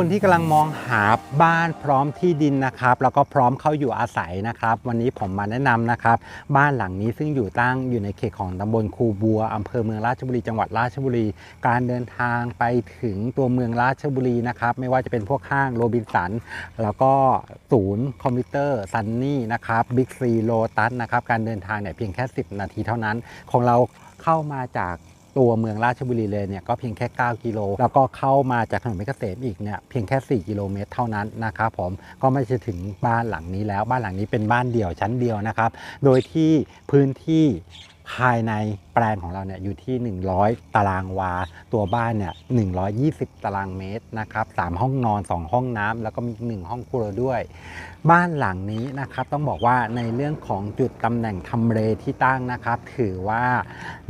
คนที่กำลังมองหาบ้านพร้อมที่ดินนะครับ แล้วก็พร้อมเข้าอยู่อาศัยนะครับ วันนี้ผมมาแนะนำนะครับ บ้านหลังนี้ซึ่งอยู่ตั้งอยู่ในเขตของตำบลคูบัวอำเภอเมืองราชบุรีจังหวัดราชบุรี การเดินทางไปถึงตัวเมืองราชบุรีนะครับ ไม่ว่าจะเป็นพวกห้างโรบินสัน แล้วก็ศูนย์คอมพิวเตอร์ซันนี่นะครับบิ๊กซีโลตัสนะครับ การเดินทางเนี่ยเพียงแค่ 10 นาทีเท่านั้น ของเราเข้ามาจาก ตัวเมืองราชบุรีเลยเนี่ยก็เพียงแค่ 9 กิโล แล้วก็เข้ามาจากถนนเพชรเกษมอีกเนี่ยเพียงแค่ 4 กิโลเมตรเท่านั้นนะครับผมก็ไม่จะถึงบ้านหลังนี้แล้วบ้านหลังนี้เป็นบ้านเดี่ยวชั้นเดียวนะครับ โดยที่พื้นที่ภายใน แปลงของเราเนี่ยอยู่ที่ 100 ตารางวา ตัวบ้านเนี่ย120 ตารางเมตรนะครับ3ห้องนอน 2 ห้องน้ำแล้วก็มีหนึ่งห้องครัวด้วย บ้านหลังนี้นะครับต้องบอกว่าในเรื่องของจุดตำแหน่งทำเลที่ตั้งนะครับ ถือว่า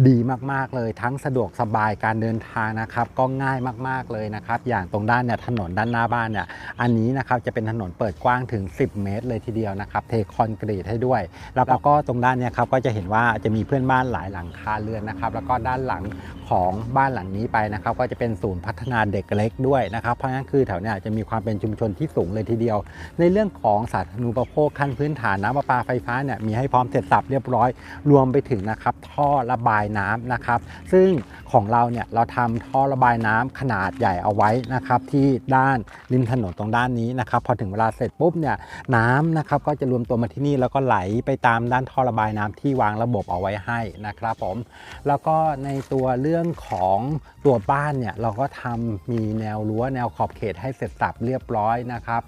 ดีมากๆเลยทั้งสะดวกสบายการเดินทางนะครับก็ง่ายมากๆเลยนะครับ อย่างตรงด้านเนี่ยถนนด้านหน้าบ้านเนี่ยอันนี้นะครับจะเป็นถนนเปิดกว้างถึง 10 เมตร เลยทีเดียวนะครับเทคอนกรีตให้ด้วย แล้วก็ตรงด้านเนี่ยครับก็จะเห็นว่าจะมีเพื่อนบ้านหลายหลังคาเรือนนะครับ แล้วก็ด้านหลังของบ้านหลังนี้ไปนะครับ ก็จะเป็นศูนย์พัฒนาเด็กเล็กด้วยนะครับ เพราะฉะนั้นคือแถวเนี้จะมีความเป็นชุมชนที่สูงเลยทีเดียว ในเรื่องของสาธารณูปโภคขั้นพื้นฐานน้ำประปาไฟฟ้าเนี่ยมีให้พร้อมเสร็จสับเรียบร้อย รวมไปถึงนะครับท่อระบายน้ำนะครับ ซึ่งของเราเนี่ยเราทำท่อระบายน้ำขนาดใหญ่เอาไว้นะครับที่ด้านริมถนนตรงด้านนี้นะครับ พอถึงเวลาเสร็จปุ๊บเนี่ยน้ำนะครับก็จะรวมตัวมาที่นี่แล้วก็ไหลไปตามด้านท่อระบายน้ำที่วางระบบเอาไว้ให้นะครับผมแล้วก็ในตัวเรื่องของตัวบ้านเนี่ยเราก็ทำมีแนวรั้วแนวขอบเขตให้เสร็จสับเรียบร้อยนะครับ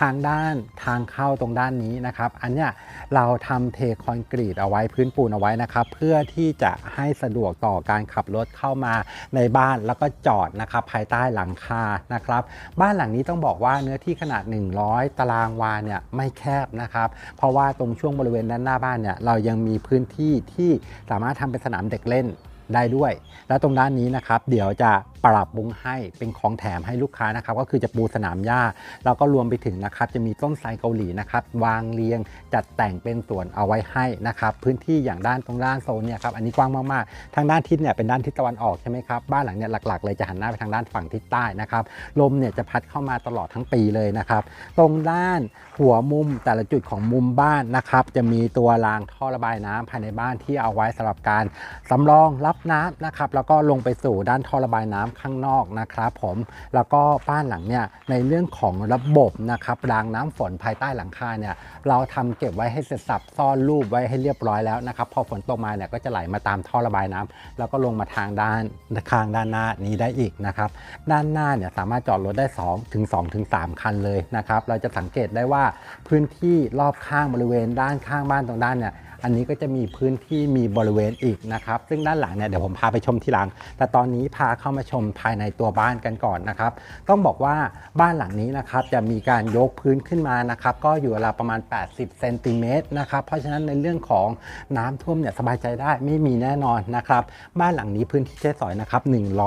ทางด้านทางเข้าตรงด้านนี้นะครับ อันเนี้ยเราทำเทคอนกรีตเอาไว้พื้นปูนเอาไว้นะครับ เพื่อที่จะให้สะดวกต่อการขับรถเข้ามาในบ้านแล้วก็จอดนะครับภายใต้หลังคานะครับ บ้านหลังนี้ต้องบอกว่าเนื้อที่ขนาด 100 ตารางวาเนี่ยไม่แคบนะครับ เพราะว่าตรงช่วงบริเวณด้านหน้าบ้านเนี่ยเรายังมีพื้นที่ที่สามารถทำเป็นสนามเด็กเล่น ได้ด้วย แล้วตรงด้านนี้นะครับ เดี๋ยวจะปรับปรุงให้เป็นของแถมให้ลูกค้านะครับ ก็คือจะปูสนามหญ้าแล้วก็รวมไปถึงนะครับ จะมีต้นไทรเกาหลีนะครับ วางเรียงจัดแต่งเป็นสวนเอาไว้ให้นะครับ พื้นที่อย่างด้านตรงด้านโซนเนี่ยครับอันนี้กว้างมากๆทางด้านทิศเนี่ยเป็นด้านทิศตะวันออกใช่ไหมครับบ้านหลังเนี่ยหลักๆ เลยจะหันหน้าไปทางด้านฝั่งทิศใต้นะครับลมเนี่ยจะพัดเข้ามาตลอดทั้งปีเลยนะครับตรงด้านหัวมุมแต่ละจุดของมุมบ้านนะครับ จะมีตัวรางท่อระบายน้ำภายในบ้านที่เอาไว้สำหรับการสำรองรับน้ำนะครับแล้วก็ลงไปสู่ด้านท่อระบายน้ำข้างนอกนะครับผมแล้วก็บ้านหลังเนี่ยในเรื่องของระบบนะครับรางน้ำฝนภายใต้หลังคาเนี่ยเราทำเก็บไว้ให้เสร็จสับซ่อนรูปไว้ให้เรียบร้อยแล้วนะครับพอฝนตกมาเนี่ยก็จะไหลมาตามท่อระบายน้ำแล้วก็ลงมาทางด้านข้างด้านหน้านี้ได้อีกนะครับด้านหน้าเนี่ยสามารถจอดรถได้2ถึง2ถึง3คันเลยนะครับเราจะสังเกตได้ว่าพื้นที่รอบข้างบริเวณด้านข้างบ้านตรงด้านเนี่ย อันนี้ก็จะมีพื้นที่มีบริเวณอีกนะครับ ซึ่งด้านหลังเนี่ยเดี๋ยวผมพาไปชมทีหลัง แต่ตอนนี้พาเข้ามาชมภายในตัวบ้านกันก่อนนะครับ ต้องบอกว่าบ้านหลังนี้นะครับจะมีการยกพื้นขึ้นมานะครับ ก็อยู่ราวประมาณ 80เซนติเมตรนะครับ เพราะฉะนั้นในเรื่องของน้ำท่วมเนี่ยสบายใจได้ไม่มีแน่นอนนะครับ บ้านหลังนี้พื้นที่ใช้สอยนะครับ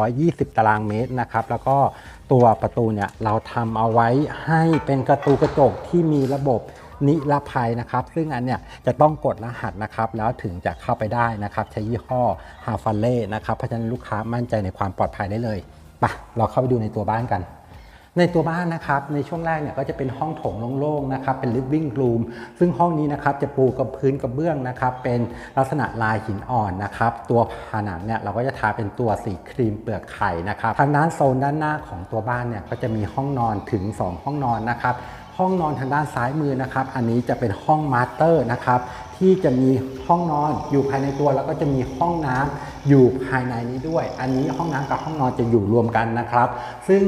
120 ตารางเมตรนะครับ แล้วก็ตัวประตูเนี่ยเราทำเอาไว้ให้เป็นประตูกระจกที่มีระบบ นิรภัยนะครับ ซึ่งอันเนี้ยจะต้องกดรหัสนะครับ แล้วถึงจะเข้าไปได้นะครับ ใช้ยี่ห้อฮาฟันเล่นะครับเพราะฉะนั้นลูกค้ามั่นใจในความปลอดภัยได้เลยปะเราเข้าไปดูในตัวบ้านกันในตัวบ้านนะครับในช่วงแรกเนี่ยก็จะเป็นห้องโถงโล่งๆนะครับเป็น living room ซึ่งห้องนี้นะครับจะปูกับพื้นกระเบื้องนะครับเป็นลักษณะลายหินอ่อนนะครับตัวผนังเนี่ยเราก็จะทาเป็นตัวสีครีมเปลือกไข่นะครับทางด้านโซนด้านหน้าของตัวบ้านเนี่ยก็จะมีห้องนอนถึง 2 ห้องนอนนะครับ ห้องนอนทางด้านซ้ายมือนะครับ อันนี้จะเป็นห้องมาสเตอร์นะครับที่จะมีห้องนอนอยู่ภายในตัว แล้วก็จะมีห้องน้ำอยู่ภายในนี้ด้วย อันนี้ห้องน้ำกับห้องนอนจะอยู่รวมกันนะครับ ซึ่ง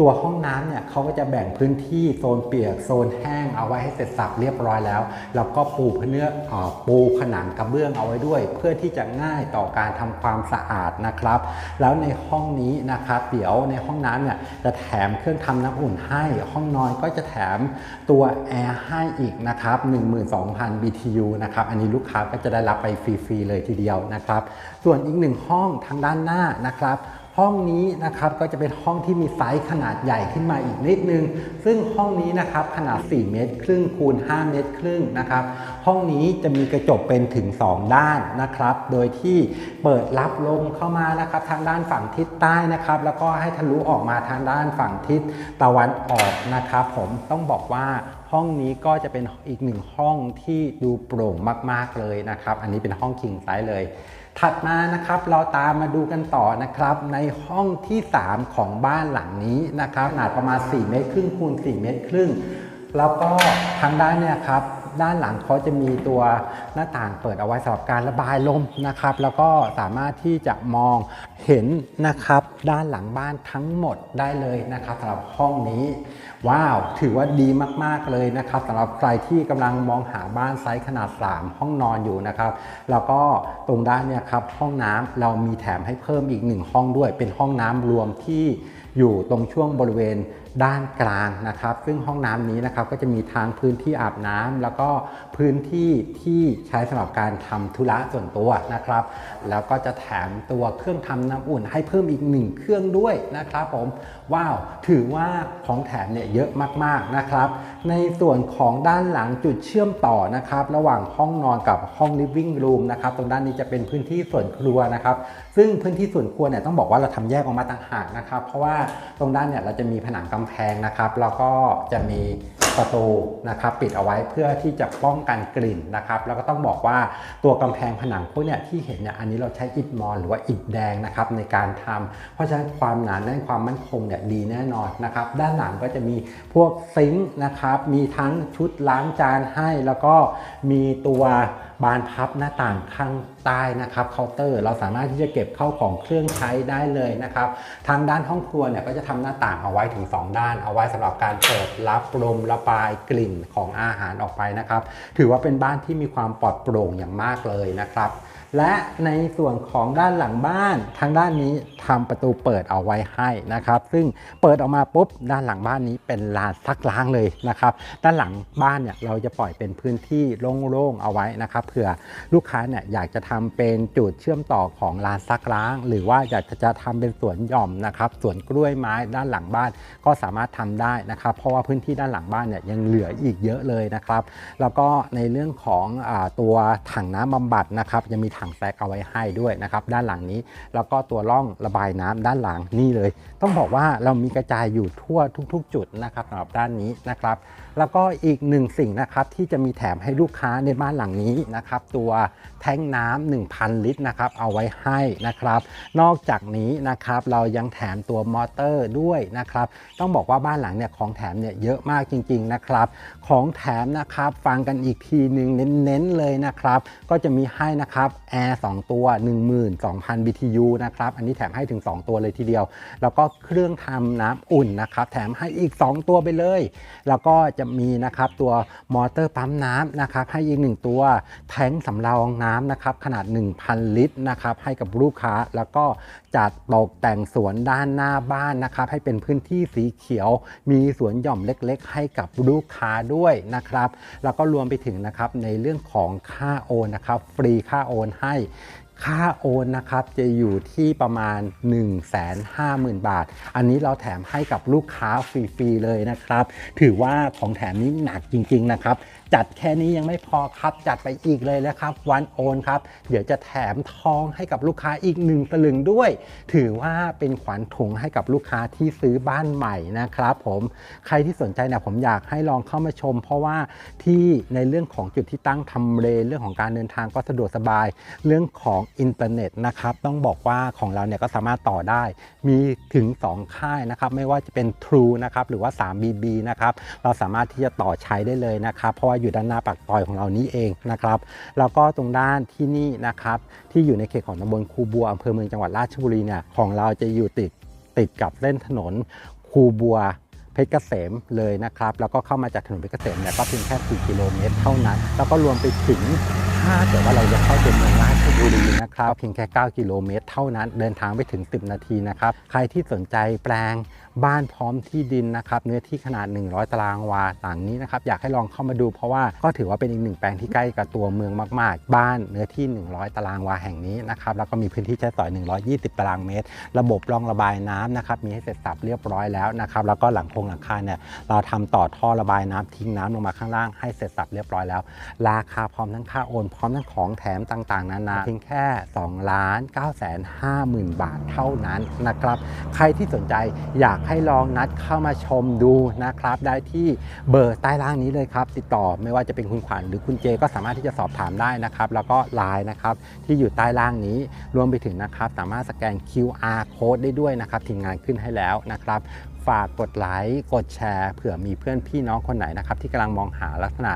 ตัวห้องน้ำเนี่ยเขาก็จะแบ่งพื้นที่โซนเปียกโซนแห้งเอาไว้ให้เสร็จสับเรียบร้อยแล้วแล้วก็ปูผเนื้ออปูผนังกระเบื้องเอาไว้ด้วย เพื่อที่จะง่ายต่อการทำความสะอาดนะครับ แล้วในห้องนี้นะครับเดี๋ยวในห้องน้ำเนี่ยจะแถมเครื่องทำน้ำอุ่นให้ ห้องนอนก็จะแถมตัวแอร์ให้อีกนะครับ12,000 BTU นะนะครับ อันนี้ลูกค้าก็จะได้รับไปฟรีๆเลยทีเดียวนะครับ ส่วนอีกหนึ่งห้องทางด้านหน้านะครับ ห้องนี้นะครับก็จะเป็นห้องที่มีไซส์ขนาดใหญ่ขึ้นมาอีกนิดนึง ซึ่งห้องนี้นะครับขนาด 4 เมตรครึ่งคูณ 5 เมตรครึ่งนะครับ ห้องนี้จะมีกระจกเป็นถึง 2 ด้านนะครับ โดยที่เปิดรับลมเข้ามานะครับ ทางด้านฝั่งทิศใต้นะครับ แล้วก็ให้ทะลุออกมาทางด้านฝั่งทิศตะวันออกนะครับ ผมต้องบอกว่า ห้องนี้ก็จะเป็นอีกหนึ่งห้องที่ดูโปร่งมากๆเลยนะครับ อันนี้เป็นห้องคิงไซส์เลย ถัดมานะครับเราตามมาดูกันต่อนะครับ ในห้องที่ 3 ของบ้านหลังนี้นะครับขนาดประมาณ4เมตรครึ่งคูณ4เมตรครึ่งแล้วก็ทางด้านเนี่ยครับ ด้านหลังเขาจะมีตัวหน้าต่างเปิดเอาไว้สำหรับการระบายลมนะครับ แล้วก็สามารถที่จะมองเห็นนะครับ ด้านหลังบ้านทั้งหมดได้เลยนะครับสำหรับห้องนี้ ว้าวถือว่าดีมากๆเลยนะครับสำหรับใครที่กำลังมองหาบ้านไซส์ขนาด 3 ห้องนอนอยู่นะครับ แล้วก็ตรงด้านเนี่ยครับห้องน้ำเรามีแถมให้เพิ่มอีกหนึ่งห้องด้วย เป็นห้องน้ำรวมที่ อยู่ตรงช่วงบริเวณด้านกลางนะครับ ซึ่งห้องน้ำนี้นะครับก็จะมีทางพื้นที่อาบน้ำแล้วก็พื้นที่ที่ใช้สำหรับการทำธุระส่วนตัวนะครับ แล้วก็จะแถมตัวเครื่องทำน้ำอุ่นให้เพิ่มอีกหนึ่งเครื่องด้วยนะครับผมว้าวถือว่าของแถมเนี่ยเยอะมากๆนะครับ ในส่วนของด้านหลังจุดเชื่อมต่อนะครับ ระหว่างห้องนอนกับห้อง living room นะครับตรงด้านนี้จะเป็นพื้นที่ส่วนครัวนะครับ ซึ่งพื้นที่ส่วนครัวเนี่ยต้องบอกว่าเราทำแยกออกมาต่างหากนะครับ เพราะว่าตรงด้านเนี่ยเราจะมีผนังกำแพงนะครับ แล้วก็จะมี ประตูนะครับปิดเอาไว้เพื่อที่จะป้องกันกลิ่นนะครับแล้วก็ต้องบอกว่าตัวกำแพงผนังพวกเนี่ยที่เห็นเนี่ยอันนี้เราใช้อิฐมอนหรือว่าอิฐแดงนะครับในการทำเพราะฉะนั้นความหนาแน่นความมั่นคงเนี่ยดีแน่นอนนะครับด้านหลังก็จะมีพวกซิงค์นะครับมีทั้งชุดล้างจานให้แล้วก็มีตัวบานพับหน้าต่างข้างใต้นะครับเคาน์เตอร์ เราสามารถที่จะเก็บเข้าของเครื่องใช้ได้เลยนะครับทางด้านห้องครัวเนี่ยก็จะทำหน้าต่างเอาไว้ถึง 2 ด้านเอาไว้สำหรับการเปิดรับลมระบายกลิ่นของอาหารออกไปนะครับ ถือว่าเป็นบ้านที่มีความปลอดโปร่งอย่างมากเลยนะครับและในส่วนของด้านหลังบ้านทางด้านนี้ทำประตูเปิดเอาไว้ให้นะครับ ซึ่งเปิดออกมาปุ๊บด้านหลังบ้านนี้เป็นลานซักล้างเลยนะครับ ด้านหลังบ้านเนี่ยเราจะปล่อยเป็นพื้นที่โล่งๆเอาไว้นะครับเผื่อลูกค้าเนี่ยอยากจะทำเป็นจุดเชื่อมต่อของลานซักล้าง หรือว่าอยากจะทำเป็นสวนหย่อมนะครับสวนกล้วยไม้ด้านหลังบ้านก็สามารถทำได้นะครับ เพราะว่าพื้นที่ด้านหลังบ้านเนี่ยยังเหลืออีกเยอะเลยนะครับ แล้วก็ในเรื่องของอตัวถังน้ำบำบัดนะครับยังมีถังแซกเอาไว้ให้ด้วยนะครับด้านหลังนี้ แล้วก็ตัวร่องระบายน้ำด้านหลังนี่เลย ต้องบอกว่าเรามีกระจายอยู่ทั่วทุก ๆ จุดนะครับสำหรับด้านนี้นะครับ แล้วก็อีกหนึ่งสิ่งนะครับที่จะมีแถมให้ลูกค้าในบ้านหลังนี้นะครับ ตัวแท้งน้ำ1,000 ลิตรนะครับเอาไว้ให้นะครับ นอกจากนี้นะครับเรายังแถมตัวมอเตอร์ด้วยนะครับ ต้องบอกว่าบ้านหลังเนี่ยของแถมเนี่ยเยอะมากจริง ๆนะครับ ของแถมนะครับฟังกันอีกทีหนึ่งเน้นๆเลยนะครับ ก็จะมีให้นะครับแอร์2ตัว 12,000 BTU นะครับอันนี้แถมให้ถึง 2 ตัวเลยทีเดียว แล้วก็เครื่องทำน้ำอุ่นนะครับแถมให้อีก 2 ตัวไปเลย แล้วก็จะมีนะครับตัวมอเตอร์ปั๊มน้ำนะครับให้อีก1ตัวแทงสำรองน้ำนะครับขนาด 1,000 ลิตรนะครับให้กับลูกค้าแล้วก็จัดตกแต่งสวนด้านหน้าบ้านนะครับให้เป็นพื้นที่สีเขียว มีสวนหย่อมเล็กๆ ให้กับลูกค้าด้วยนะครับแล้วก็รวมไปถึงนะครับในเรื่องของค่าโอนนะครับฟรีค่าโอนให้ ค่าโอนนะครับจะอยู่ที่ประมาณ 1 5 0 0 0 0 บาท อันนี้เราแถมให้กับลูกค้าฟรีๆเลยนะครับ ถือว่าของแถมนี้หนักจริงๆนะครับ จัดแค่นี้ยังไม่พอครับ จัดไปอีกเลยนะครับวันโอนครับ เดี๋ยวจะแถมทองให้กับลูกค้าอีกหนึ่งสลึงด้วย ถือว่าเป็นขวัญถุงให้กับลูกค้าที่ซื้อบ้านใหม่นะครับ ผมใครที่สนใจเนี่ยผมอยากให้ลองเข้ามาชม เพราะว่าที่ในเรื่องของจุดที่ตั้งทำเลเรื่องของการเดินทางก็สะดวกสบาย เรื่องของอินเทอร์เน็ตนะครับต้องบอกว่าของเราเนี่ยก็สามารถต่อได้ มีถึง 2 ค่ายนะครับไม่ว่าจะเป็น True นะครับหรือว่า 3BB นะครับเราสามารถที่จะต่อใช้ได้เลยนะครับเพราะว่าอยู่ด้านหน้าปากซอยของเรานี้เองนะครับแล้วก็ตรงด้านที่นี่นะครับที่อยู่ในเขตของตำบลคูบัวอำเภอเมืองจังหวัดราชบุรีเนี่ยของเราจะอยู่ติดติดกับเส้นถนนคูบัวเพชรเกษมเลยนะครับ แล้วก็เข้ามาจากถนนเพชรเกษมเนี่ยก็เพียงแค่ 4 กิโลเมตรเท่านั้น แล้วก็รวมไปถึงถ้าเกิดว่าเราจะเข้าตัวเมืองราชบุรีนะครับเพียงแค่ 9 กิโลเมตรเท่านั้น เดินทางไปถึง 10 นาทีนะครับ ใครที่สนใจแปลง บ้านพร้อมที่ดินนะครับเนื้อที่ขนาด 100 ตารางวาหลังนี้นะครับอยากให้ลองเข้ามาดูเพราะว่าก็ถือว่าเป็นอีกหนึ่งแปลงที่ใกล้กับตัวเมืองมาก ๆ บ้านเนื้อที่ 100 ตารางวาแห่งนี้นะครับแล้วก็มีพื้นที่ใช้สอย 120 ตารางเมตร ระบบรองระบายน้ำนะครับมีให้เสร็จสับเรียบร้อยแล้วนะครับแล้วก็หลังโครงหลังคาเนี่ยเราทำต่อท่อระบายน้ำทิ้งน้ำลงมาข้างล่างให้เสร็จสับเรียบร้อยแล้ว ราคาพร้อมทั้งค่าโอน พร้อมทั้งของแถมต่างๆนานาเพียงแค่2ล้าน9แสน5หมื่นบาทเท่านั้นนะครับใครที่สนใจอยากให้ลองนัดเข้ามาชมดูนะครับ ได้ที่เบอร์ใต้ล่างนี้เลยครับ ติดต่อไม่ว่าจะเป็นคุณขวัญหรือคุณเจก็สามารถที่จะสอบถามได้นะครับ แล้วก็ไลน์นะครับที่อยู่ใต้ล่างนี้รวมไปถึงนะครับ สามารถสแกน QR code ได้ด้วยนะครับทีมงานขึ้นให้แล้วนะครับ ฝากกดไลค์กดแชร์เผื่อมีเพื่อนพี่น้องคนไหนนะครับที่กำลังมองหาลักษณะ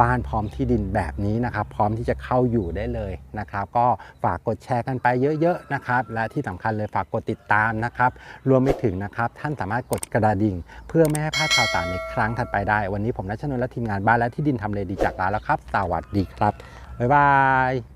บ้านพร้อมที่ดินแบบนี้นะครับ พร้อมที่จะเข้าอยู่ได้เลยนะครับ ก็ฝากกดแชร์กันไปเยอะๆนะครับ และที่สำคัญเลยฝากกดติดตามนะครับ รวมไปถึงนะครับ ท่านสามารถกดกระดิ่ง เพื่อไม่ให้พลาดข่าวสารในครั้งถัดไปได้ วันนี้ผมนัชนนท์และทีมงานบ้านและที่ดินทำเลดีจากลาแล้วครับ สวัสดีครับบ๊ายบาย